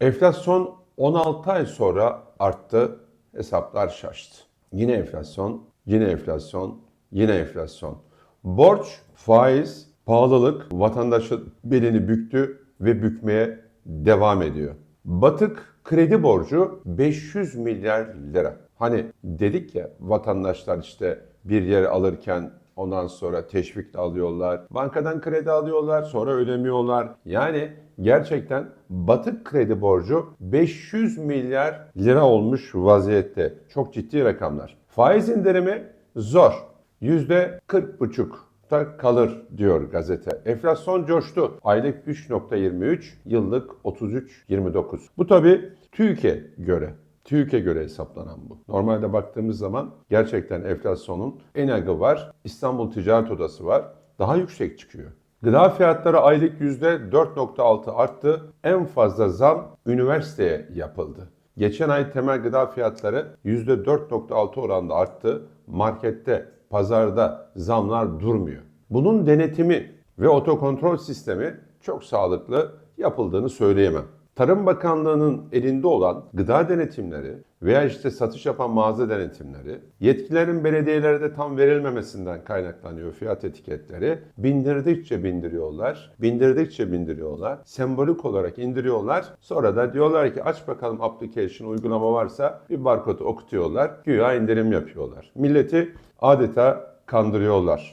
Enflasyon 16 ay sonra arttı, hesaplar şaştı. Yine enflasyon, yine enflasyon, yine enflasyon. Borç, faiz, pahalılık vatandaşın belini büktü ve bükmeye devam ediyor. Batık kredi borcu 500 milyar lira. Hani dedik ya vatandaşlar işte bir yer alırken ondan sonra teşvikle alıyorlar. Bankadan kredi alıyorlar sonra ödemiyorlar. Yani gerçekten batık kredi borcu 500 milyar lira olmuş vaziyette. Çok ciddi rakamlar. Faiz indirimi zor. %40,5 da kalır diyor gazete. Enflasyon coştu. Aylık 3.23, yıllık 33.29. Bu tabi TÜİK'e göre. TÜİK'e göre hesaplanan bu. Normalde baktığımız zaman gerçekten enflasyonun enagı var. İstanbul Ticaret Odası var. Daha yüksek çıkıyor. Gıda fiyatları aylık %4.6 arttı. En fazla zam üniversiteye yapıldı. Geçen ay temel gıda fiyatları %4.6 oranda arttı. Markette, pazarda zamlar durmuyor. Bunun denetimi ve otokontrol sistemi çok sağlıklı yapıldığını söyleyemem. Tarım Bakanlığı'nın elinde olan gıda denetimleri veya işte satış yapan mağaza denetimleri, yetkilerin belediyelerde tam verilmemesinden kaynaklanıyor fiyat etiketleri. Bindirdikçe bindiriyorlar, bindirdikçe bindiriyorlar, sembolik olarak indiriyorlar. Sonra da diyorlar ki aç bakalım application uygulama varsa bir barkodu okutuyorlar, güya indirim yapıyorlar. Milleti adeta kandırıyorlar.